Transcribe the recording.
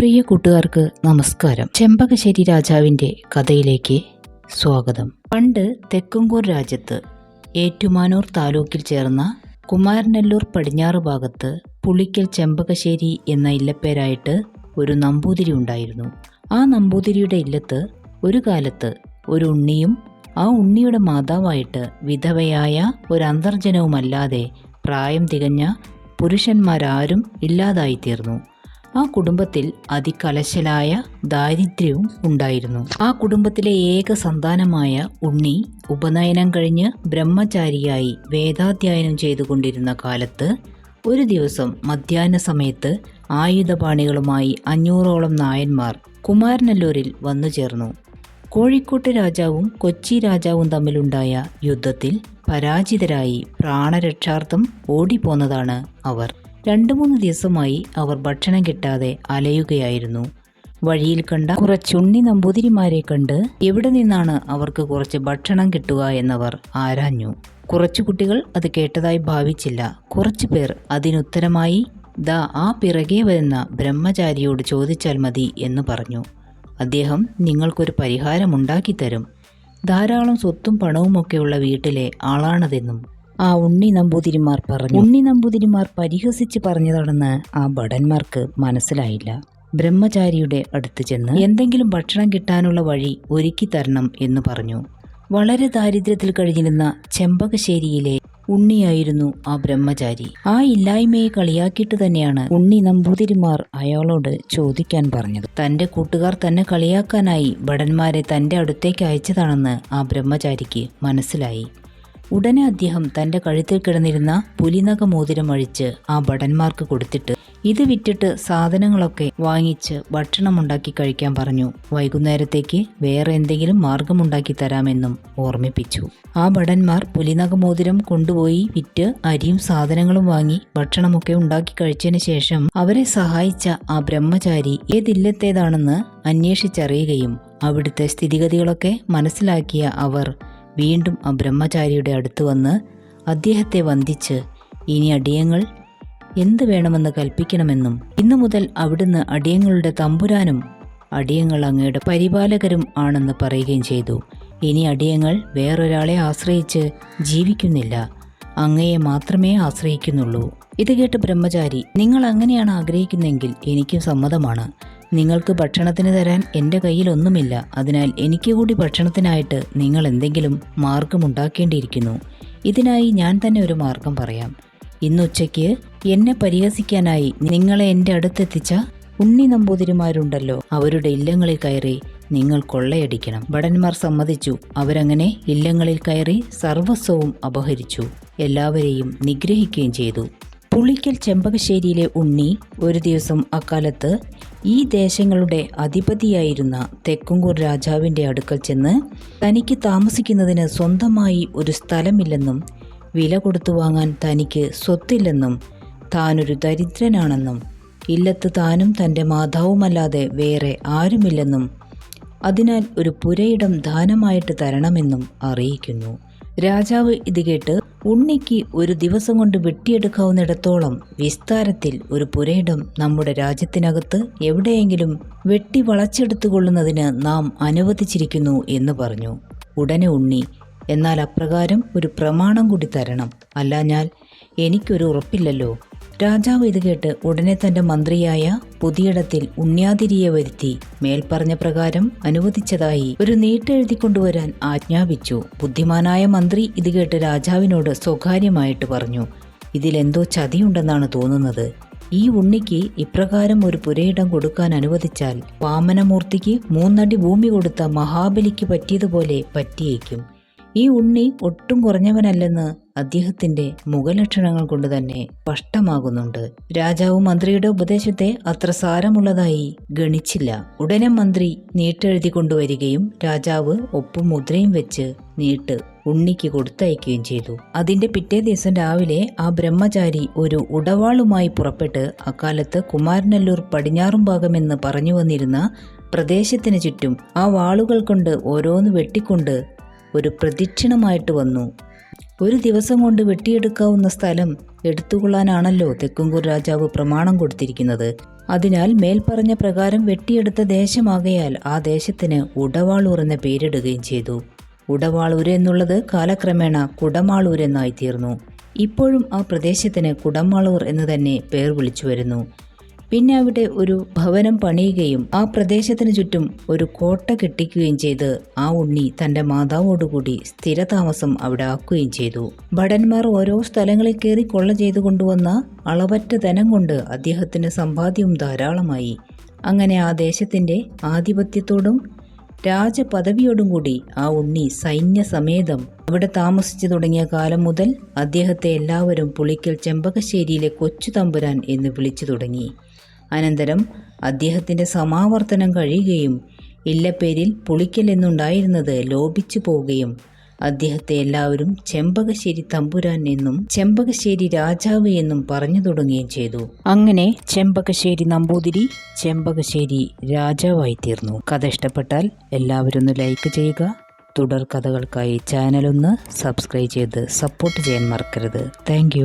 പ്രിയ കൂട്ടുകാർക്ക് നമസ്കാരം. ചെമ്പകശ്ശേരി രാജാവിന്റെ കഥയിലേക്ക് സ്വാഗതം. പണ്ട് തെക്കുംകൂർ രാജ്യത്ത് ഏറ്റുമാനൂർ താലൂക്കിൽ ചേർന്ന കുമാരനെല്ലൂർ പടിഞ്ഞാറ് ഭാഗത്ത് പുളിക്കൽ ചെമ്പകശ്ശേരി എന്ന ഇല്ലപ്പേരായിട്ട് ഒരു നമ്പൂതിരി ഉണ്ടായിരുന്നു. ആ നമ്പൂതിരിയുടെ ഇല്ലത്ത് ഒരു കാലത്ത് ഒരു ഉണ്ണിയും ആ ഉണ്ണിയുടെ മാതാവായിട്ട് വിധവയായ ഒരു അന്തർജനവുമല്ലാതെ പ്രായം തികഞ്ഞ പുരുഷന്മാരാരും ഇല്ലാതായിത്തീർന്നു. ആ കുടുംബത്തിൽ അതികലശലായ ദാരിദ്ര്യവും ഉണ്ടായിരുന്നു. ആ കുടുംബത്തിലെ ഏക സന്താനമായ ഉണ്ണി ഉപനയനം കഴിഞ്ഞ് ബ്രഹ്മചാരിയായി വേദാധ്യയനം ചെയ്തുകൊണ്ടിരുന്ന കാലത്ത് ഒരു ദിവസം മധ്യാഹ്ന സമയത്ത് ആയുധപാണികളുമായി അഞ്ഞൂറോളം നായന്മാർ കുമാരനല്ലൂരിൽ വന്നു ചേർന്നു. കോഴിക്കോട്ട് രാജാവും കൊച്ചി രാജാവും തമ്മിലുണ്ടായ യുദ്ധത്തിൽ പരാജിതരായി പ്രാണരക്ഷാർത്ഥം ഓടിപ്പോന്നതാണ് അവർ. രണ്ടു മൂന്ന് ദിവസമായി അവർ ഭക്ഷണം കിട്ടാതെ അലയുകയായിരുന്നു. വഴിയിൽ കണ്ട കുറച്ചുണ്ണി നമ്പൂതിരിമാരെ കണ്ട് എവിടെ നിന്നാണ് അവർക്ക് കുറച്ച് ഭക്ഷണം കിട്ടുക എന്നവർ ആരാഞ്ഞു. കുറച്ചു കുട്ടികൾ അത് കേട്ടതായി ഭാവിച്ചില്ല. കുറച്ചു പേർ അതിനുത്തരമായി ദാ ആ പിറകെ വരുന്ന ബ്രഹ്മചാരിയോട് ചോദിച്ചാൽ മതി എന്ന് പറഞ്ഞു. അദ്ദേഹം നിങ്ങൾക്കൊരു പരിഹാരമുണ്ടാക്കി തരും ധാരാളം സ്വത്തും പണവുമൊക്കെയുള്ള വീട്ടിലെ ആളാണതെന്നും ആ ഉണ്ണി നമ്പൂതിരിമാർ പറഞ്ഞു. ഉണ്ണി നമ്പൂതിരിമാർ പരിഹസിച്ച് പറഞ്ഞതാണെന്ന് ആ ഭടന്മാർക്ക് മനസ്സിലായില്ല. ബ്രഹ്മചാരിയുടെ അടുത്ത് ചെന്ന് എന്തെങ്കിലും ഭക്ഷണം കിട്ടാനുള്ള വഴി ഒരുക്കി തരണം എന്ന് പറഞ്ഞു. വളരെ ദാരിദ്ര്യത്തിൽ കഴിഞ്ഞിരുന്ന ചെമ്പകശ്ശേരിയിലെ ഉണ്ണിയായിരുന്നു ആ ബ്രഹ്മചാരി. ആ ഇല്ലായ്മയെ കളിയാക്കിയിട്ട് തന്നെയാണ് ഉണ്ണി നമ്പൂതിരിമാർ അയാളോട് ചോദിക്കാൻ പറഞ്ഞത്. തന്റെ കൂട്ടുകാർ തന്നെ കളിയാക്കാനായി ഭടന്മാരെ തന്റെ അടുത്തേക്ക് അയച്ചതാണെന്ന് ആ ബ്രഹ്മചാരിക്ക് മനസ്സിലായി. ഉടനെ അദ്ദേഹം തന്റെ കഴുത്തിൽ കിടന്നിരുന്ന പുലിനക മോതിരം അഴിച്ച് ആ ഭടന്മാർക്ക് കൊടുത്തിട്ട് ഇത് വിറ്റിട്ട് സാധനങ്ങളൊക്കെ വാങ്ങിച്ച് ഭക്ഷണമുണ്ടാക്കി കഴിക്കാൻ പറഞ്ഞു. വൈകുന്നേരത്തേക്ക് വേറെ എന്തെങ്കിലും മാർഗമുണ്ടാക്കി തരാമെന്നും ഓർമ്മിപ്പിച്ചു. ആ ഭടന്മാർ പുലിനക മോതിരം കൊണ്ടുപോയി വിറ്റ് അരിയും സാധനങ്ങളും വാങ്ങി ഭക്ഷണമൊക്കെ ഉണ്ടാക്കി കഴിച്ചതിന് ശേഷം അവരെ സഹായിച്ച ആ ബ്രഹ്മചാരി ഏതില്ലത്തേതാണെന്ന് അന്വേഷിച്ചറിയുകയും അവിടുത്തെ സ്ഥിതിഗതികളൊക്കെ മനസ്സിലാക്കിയ അവർ വീണ്ടും ആ ബ്രഹ്മചാരിയുടെ അടുത്ത് വന്ന് അദ്ദേഹത്തെ വന്ദിച്ച് ഇനി അടിയങ്ങൾ? എന്ത് വേണമെന്ന് കൽപ്പിക്കണമെന്നും? ഇന്നു മുതൽ അവിടുന്ന് അടിയങ്ങളുടെ തമ്പുരാനും അടിയങ്ങൾ അങ്ങയുടെ പരിപാലകരും ആണെന്ന് പറയുകയും ചെയ്തു. ഇനി അടിയങ്ങൾ വേറൊരാളെ ആശ്രയിച്ച് ജീവിക്കുന്നില്ല. അങ്ങയെ മാത്രമേ ആശ്രയിക്കുന്നുള്ളൂ. ഇത് കേട്ട് ബ്രഹ്മചാരി നിങ്ങൾ അങ്ങനെയാണ് ആഗ്രഹിക്കുന്നതെങ്കിൽ എനിക്കും സമ്മതമാണ്. നിങ്ങൾക്ക് ഭക്ഷണത്തിന് തരാൻ എന്റെ കയ്യിൽ ഒന്നുമില്ല അതിനാൽ എനിക്ക് കൂടി ഭക്ഷണത്തിനായിട്ട് നിങ്ങൾ എന്തെങ്കിലും മാർഗമുണ്ടാക്കേണ്ടിയിരിക്കുന്നു ഇതിനായി ഞാൻ തന്നെ ഒരു മാർഗം പറയാം. ഇന്നുച്ചയ്ക്ക് എന്നെ പരിഹസിക്കാനായി നിങ്ങളെ എന്റെ അടുത്തെത്തിച്ച ഉണ്ണി നമ്പൂതിരിമാരുണ്ടല്ലോ അവരുടെ ഇല്ലങ്ങളിൽ കയറി നിങ്ങൾ കൊള്ളയടിക്കണം. ഭടന്മാർ സമ്മതിച്ചു. അവരങ്ങനെ ഇല്ലങ്ങളിൽ കയറി സർവസ്വവും അപഹരിച്ചു. എല്ലാവരെയും നിഗ്രഹിക്കുകയും ചെയ്തു. പുളിക്കൽ ചെമ്പകശ്ശേരിയിലെ ഉണ്ണി ഒരു ദിവസം അക്കാലത്ത് ഈ ദേശങ്ങളുടെ അധിപതിയായിരുന്ന തെക്കുംകൂർ രാജാവിന്റെ അടുക്കൽ ചെന്ന് തനിക്ക് താമസിക്കുന്നതിന് സ്വന്തമായി ഒരു സ്ഥലമില്ലെന്നും വില കൊടുത്തു വാങ്ങാൻ തനിക്ക് സ്വത്തില്ലെന്നും താനൊരു ദരിദ്രനാണെന്നും ഇല്ലത്ത് താനും തന്റെ മാതാവുമല്ലാതെ വേറെ ആരുമില്ലെന്നും അതിനാൽ ഒരു പുരയിടം ദാനമായിട്ട് തരണമെന്നും അറിയിക്കുന്നു. രാജാവ് ഇത് കേട്ട് ഉണ്ണിക്ക് ഒരു ദിവസം കൊണ്ട് വെട്ടിയെടുക്കാവുന്നിടത്തോളം വിസ്താരത്തിൽ ഒരു പുരയിടം നമ്മുടെ രാജ്യത്തിനകത്ത് എവിടെയെങ്കിലും വെട്ടി വളച്ചെടുത്തുകൊള്ളുന്നതിന് നാം അനുവദിച്ചിരിക്കുന്നു എന്ന് പറഞ്ഞു. ഉടനെ ഉണ്ണി എന്നാൽ അപ്രകാരം ഒരു പ്രമാണം കൂടി തരണം. അല്ലാഞ്ഞാൽ എനിക്കൊരു ഉറപ്പില്ലല്ലോ. രാജാവ് ഇത് കേട്ട് ഉടനെ തന്റെ മന്ത്രിയായ പുതിയിടത്തിൽ ഉണ്യാതിരിയെ വരുത്തി മേൽപ്പറഞ്ഞ പ്രകാരം അനുവദിച്ചതായി ഒരു നീട്ടെഴുതി കൊണ്ടുവരാൻ ആജ്ഞാപിച്ചു. ബുദ്ധിമാനായ മന്ത്രി ഇത് കേട്ട് രാജാവിനോട് സ്വകാര്യമായിട്ട് പറഞ്ഞു ഇതിലെന്തോ ചതിയുണ്ടെന്നാണ് തോന്നുന്നത്. ഈ ഉണ്ണിക്ക് ഇപ്രകാരം ഒരു പുരയിടം കൊടുക്കാൻ അനുവദിച്ചാൽ വാമനമൂർത്തിക്ക് മൂന്നടി ഭൂമി കൊടുത്ത മഹാബലിക്ക് പറ്റിയതുപോലെ പറ്റിയേക്കും. ഈ ഉണ്ണി ഒട്ടും കുറഞ്ഞവനല്ലെന്ന് അദ്ദേഹത്തിന്റെ മുഖലക്ഷണങ്ങൾ കൊണ്ട് തന്നെ സ്പഷ്ടമാകുന്നുണ്ട്. രാജാവ് മന്ത്രിയുടെ ഉപദേശത്തെ അത്ര സാരമുള്ളതായി ഗണിച്ചില്ല. ഉടനെ മന്ത്രി നീട്ടെഴുതി കൊണ്ടുവരികയും രാജാവ് ഒപ്പും മുദ്രയും വെച്ച് നീട്ട് ഉണ്ണിക്ക് കൊടുത്തയക്കുകയും ചെയ്തു. അതിന്റെ പിറ്റേ ദിവസം രാവിലെ ആ ബ്രഹ്മചാരി ഒരു ഉടവാളുമായി പുറപ്പെട്ട് അക്കാലത്ത് കുമാരനല്ലൂർ പടിഞ്ഞാറും ഭാഗമെന്ന് പറഞ്ഞു വന്നിരുന്ന പ്രദേശത്തിന് ചുറ്റും ആ വാളുകൾ കൊണ്ട് ഓരോന്ന് വെട്ടിക്കൊണ്ട് ഒരു പ്രദക്ഷിണമായിട്ട് വന്നു. ഒരു ദിവസം കൊണ്ട് വെട്ടിയെടുക്കാവുന്ന സ്ഥലം എടുത്തുകൊള്ളാനാണല്ലോ തെക്കുംകൂർ രാജാവ് പ്രമാണം കൊടുത്തിരിക്കുന്നത്. അതിനാൽ മേൽപ്പറഞ്ഞ പ്രകാരം വെട്ടിയെടുത്ത ദേശമാകയാൽ ആ ദേശത്തിന് ഉടവാളൂർ എന്ന പേരിടുകയും ചെയ്തു. ഉടവാളൂർ എന്നുള്ളത് കാലക്രമേണ കുടമാളൂർ എന്നായി തീർന്നു. ഇപ്പോഴും ആ പ്രദേശത്തിന് കുടമാളൂർ എന്ന് തന്നെ പേർ വിളിച്ചു വരുന്നു. പിന്നെ അവിടെ ഒരു ഭവനം പണിയുകയും ആ പ്രദേശത്തിന് ചുറ്റും ഒരു കോട്ട കെട്ടിക്കുകയും ചെയ്ത് ആ ഉണ്ണി തന്റെ മാതാവോടുകൂടി സ്ഥിരതാമസം അവിടെ ആക്കുകയും ചെയ്തു. ഭടന്മാർ ഓരോ സ്ഥലങ്ങളിൽ കയറി കൊള്ള ചെയ്തു കൊണ്ടുവന്ന അളവറ്റ ധനം കൊണ്ട് അദ്ദേഹത്തിന് സമ്പാദ്യവും ധാരാളമായി. അങ്ങനെ ആ ദേശത്തിന്റെ ആധിപത്യത്തോടും രാജപദവിയോടും കൂടി ആ ഉണ്ണി സൈന്യസമേതം അവിടെ താമസിച്ചു തുടങ്ങിയ കാലം മുതൽ അദ്ദേഹത്തെ എല്ലാവരും പുളിക്കൽ ചെമ്പകശ്ശേരിയിലെ കൊച്ചു തമ്പുരാൻ എന്ന് വിളിച്ചു തുടങ്ങി. അനന്തരം അദ്ദേഹത്തിന്റെ സമാവർത്തനം കഴിയുകയും ഇല്ലപ്പേരിൽ പുളിക്കൽ എന്നുണ്ടായിരുന്നത് ലോപിച്ചു പോവുകയും അദ്ദേഹത്തെ എല്ലാവരും ചെമ്പകശ്ശേരി തമ്പുരാൻ എന്നും ചെമ്പകശ്ശേരി രാജാവ് എന്നും പറഞ്ഞു തുടങ്ങുകയും ചെയ്തു. അങ്ങനെ ചെമ്പകശ്ശേരി നമ്പൂതിരി ചെമ്പകശ്ശേരി രാജാവായി തീർന്നു. കഥ ഇഷ്ടപ്പെട്ടാൽ എല്ലാവരും ഒന്ന് ലൈക്ക് ചെയ്യുക. തുടർ കഥകൾക്കായി ചാനലൊന്ന് സബ്സ്ക്രൈബ് ചെയ്ത് സപ്പോർട്ട് ചെയ്യാൻ മറക്കരുത്. താങ്ക്